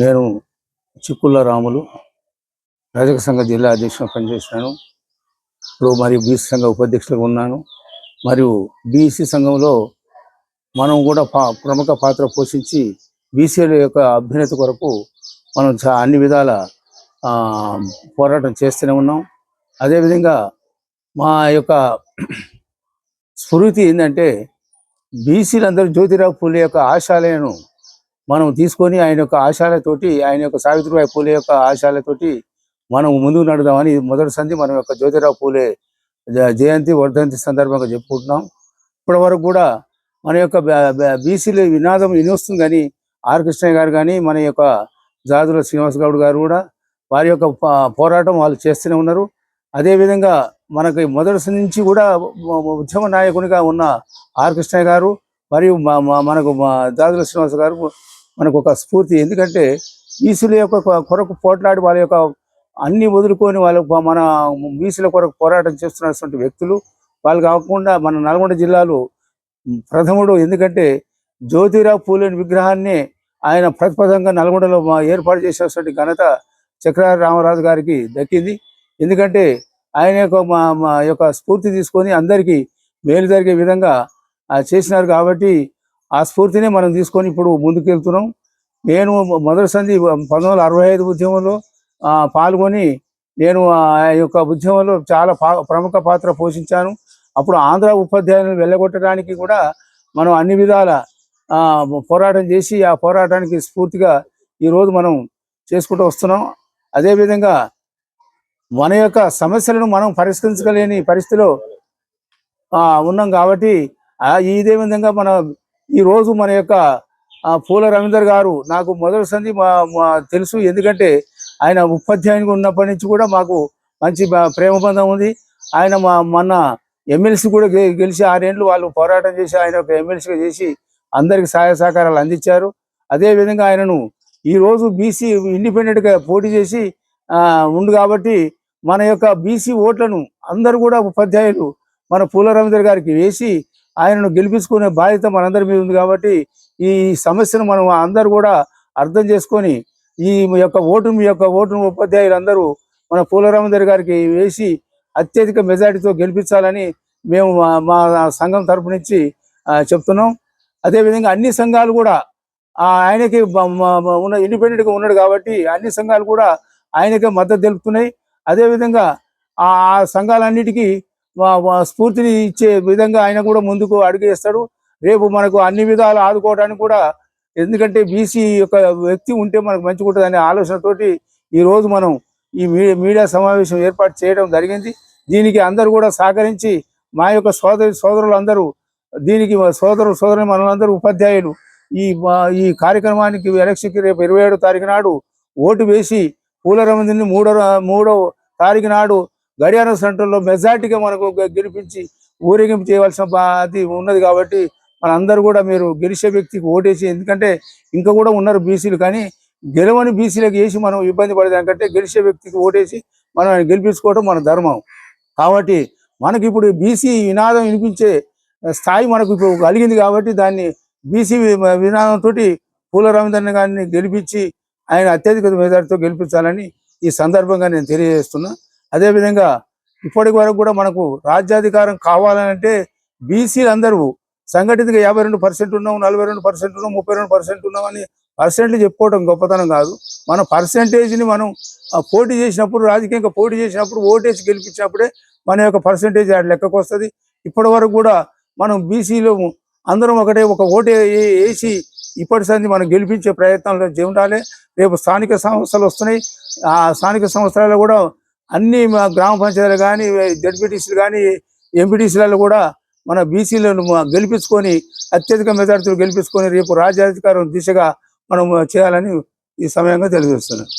నేను చిక్కుళ్ళ రాములు రజక సంఘ జిల్లా అధ్యక్షుడు పనిచేశాను ఇప్పుడు మరియు బీసీ సంఘ ఉపాధ్యక్షులుగా ఉన్నాను. మరియు బీసీ సంఘంలో మనం కూడా పా ప్రముఖ పాత్ర పోషించి బీసీల యొక్క అభ్యున్నతి కొరకు మనం చా అన్ని విధాల పోరాటం చేస్తూనే ఉన్నాం. అదేవిధంగా మా యొక్క స్ఫూర్తి ఏంటంటే బీసీలందరూ జ్యోతిరావు పూలే యొక్క ఆశాలను మనం తీసుకొని ఆయన యొక్క ఆశాలతోటి ఆయన యొక్క సావిత్రిబాయి పూలే యొక్క ఆశాలతోటి మనం ముందుకు నడుదామని మొదటి సంధి మనం యొక్క జ్యోతిరావు పూలే జయంతి వర్ధంతి సందర్భంగా చెప్పుకుంటున్నాం. ఇప్పటి వరకు కూడా మన యొక్క బీసీలు వినాదం వినొస్తుంది కానీ ఆర్ కృష్ణయ్య గారు కానీ మన యొక్క జాదుల శ్రీనివాస్ గౌడ్ గారు కూడా వారి యొక్క పోరాటం వాళ్ళు చేస్తూనే ఉన్నారు. అదేవిధంగా మనకి మొదటి నుంచి కూడా ఉద్యమ నాయకునిగా ఉన్న ఆర్ కృష్ణయ్య గారు మరియు మా- మా- మనకు మా జాదుల శ్రీనివాస గారు మనకు ఒక స్ఫూర్తి. ఎందుకంటే ఈసుల యొక్క కొరకు పోట్లాడి వాళ్ళ యొక్క అన్ని వదులుకొని వాళ్ళ మన బీసీల కొరకు పోరాటం చేస్తున్నటువంటి వ్యక్తులు. వాళ్ళు కాకుండా మన నల్గొండ జిల్లాలో ప్రథముడు. ఎందుకంటే జ్యోతిరావు పూలేని విగ్రహాన్ని ఆయన ప్రతిపదంగా నల్గొండలో మా ఏర్పాటు చేసినటువంటి ఘనత చక్రారి రామరాజు గారికి దక్కింది. ఎందుకంటే ఆయన యొక్క మా మా యొక్క స్ఫూర్తి తీసుకొని అందరికీ మేలు జరిగే విధంగా చేసినారు కాబట్టి ఆ స్ఫూర్తినే మనం తీసుకొని ఇప్పుడు ముందుకెళ్తున్నాం. నేను మొదటి సంధి పంతొమ్మిది వందల అరవై ఐదు ఉద్యమంలో పాల్గొని నేను ఆ యొక్క ఉద్యమంలో చాలా పా- ప్రముఖ పాత్ర పోషించాను. అప్పుడు ఆంధ్ర ఉపాధ్యాయులను వెళ్ళగొట్టడానికి కూడా మనం అన్ని విధాల పోరాటం చేసి ఆ పోరాటానికి స్ఫూర్తిగా ఈరోజు మనం చేసుకుంటూ వస్తున్నాం. అదేవిధంగా మన యొక్క సమస్యలను మనం పరిష్కరించగలేని పరిస్థితిలో ఉన్నాం కాబట్టి ఇదే విధంగా మన ఈ రోజు మన యొక్క పూల రవీందర్ గారు నాకు మొదటి సంధి మా తెలుసు. ఎందుకంటే ఆయన ఉపాధ్యాయునిగా ఉన్నప్పటి నుంచి కూడా మాకు మంచి ప్రేమ బంధం ఉంది. ఆయన మా మొన్న ఎమ్మెల్సీ కూడా గెలిచి ఆరేండ్లు వాళ్ళు పోరాటం చేసి ఆయన ఒక ఎమ్మెల్సీగా చేసి అందరికి సహాయ సహకారాలు అందించారు. అదేవిధంగా ఆయనను ఈ రోజు బీసీ ఇండిపెండెంట్గా పోటీ చేసి ఉండు కాబట్టి మన యొక్క బీసీ ఓట్లను అందరూ కూడా ఉపాధ్యాయులు మన పూల రవీందర్ గారికి వేసి ఆయనను గెలిపించుకునే బాధ్యత మనందరి మీద ఉంది కాబట్టి ఈ సమస్యను మనం అందరూ కూడా అర్థం చేసుకొని ఈ యొక్క ఓటు మీ యొక్క ఓటును ఉపాధ్యాయులందరూ మన పూలరామందరి గారికి వేసి అత్యధిక మెజారిటీతో గెలిపించాలని మేము మా మా సంఘం తరపు నుంచి చెప్తున్నాం. అదేవిధంగా అన్ని సంఘాలు కూడా ఆయనకి ఉన్న ఇండిపెండెంట్గా ఉన్నాడు కాబట్టి అన్ని సంఘాలు కూడా ఆయనకే మద్దతు తెలుపుతున్నాయి. అదేవిధంగా ఆ సంఘాలన్నిటికీ స్ఫూర్తిని ఇచ్చే విధంగా ఆయన కూడా ముందుకు అడుగు వేస్తాడు. రేపు మనకు అన్ని విధాలు ఆదుకోవడానికి కూడా ఎందుకంటే బీసీ యొక్క వ్యక్తి ఉంటే మనకు మంచిగా ఉంటుంది అనే ఆలోచనతోటి ఈ రోజు మనం ఈ మీడియా సమావేశం ఏర్పాటు చేయడం జరిగింది. దీనికి అందరూ కూడా సహకరించి మా యొక్క సోదరి సోదరులు అందరూ దీనికి సోదరు సోదరు మనందరూ ఉపాధ్యాయులు ఈ ఈ కార్యక్రమానికి ఎలక్షన్కి రేపు ఇరవై ఏడో తారీఖు నాడు ఓటు వేసి పూలరమందిని మూడో మూడో తారీఖు నాడు గడియారం సెంటర్లో మెజార్టీగా మనకు గెలిపించి ఊరేగింపు చేయవలసిన బాధ్యత ఉన్నది కాబట్టి మనందరూ కూడా మీరు గెలిచే వ్యక్తికి ఓటేసి ఎందుకంటే ఇంకా కూడా ఉన్నారు బీసీలు కానీ గెలవని బీసీలకు వేసి మనం ఇబ్బంది పడేదానికంటే గెలిచే వ్యక్తికి ఓటేసి మనం ఆయన గెలిపించుకోవడం మన ధర్మం. కాబట్టి మనకి ఇప్పుడు బీసీ వినాదం వినిపించే స్థాయి మనకు ఇప్పుడు కలిగింది కాబట్టి దాన్ని బీసీ వినాదంతో పూల రవీంద్రన్ గారిని గెలిపించి ఆయన అత్యధిక మెజార్టీతో గెలిపించాలని ఈ సందర్భంగా నేను తెలియజేస్తున్నా. అదేవిధంగా ఇప్పటి వరకు కూడా మనకు రాజ్యాధికారం కావాలంటే బీసీలు అందరూ సంఘటితంగా యాభై రెండు పర్సెంట్ ఉన్నాం నలభై రెండు పర్సెంట్ ఉన్నాం ముప్పై రెండు పర్సెంట్ ఉన్నాం అని పర్సెంట్లు చెప్పుకోవడం గొప్పతనం కాదు. మన పర్సెంటేజ్ని మనం పోటీ చేసినప్పుడు రాజకీయంగా పోటీ చేసినప్పుడు ఓటేసి గెలిపించినప్పుడే మన యొక్క పర్సెంటేజ్ ఆ లెక్కకు వస్తుంది. ఇప్పటి వరకు కూడా మనం బీసీలో అందరం ఒకటే ఒక ఓటే వేసి ఇప్పటి సంది మనం గెలిపించే ప్రయత్నంలో ఉండాలి. రేపు స్థానిక సంస్థలు వస్తున్నాయి. ఆ స్థానిక సంస్థలలో కూడా అన్ని మా గ్రామ పంచాయతీలు కానీ జడ్పీటీసీలు కానీ ఎంపీటీసీలలో కూడా మన బీసీలను గెలిపించుకొని అత్యధిక మెజార్టీలు గెలిపించుకొని రేపు రాజ్యాధికారం దిశగా మనం చేయాలని ఈ సమయంగా తెలియజేస్తున్నాను.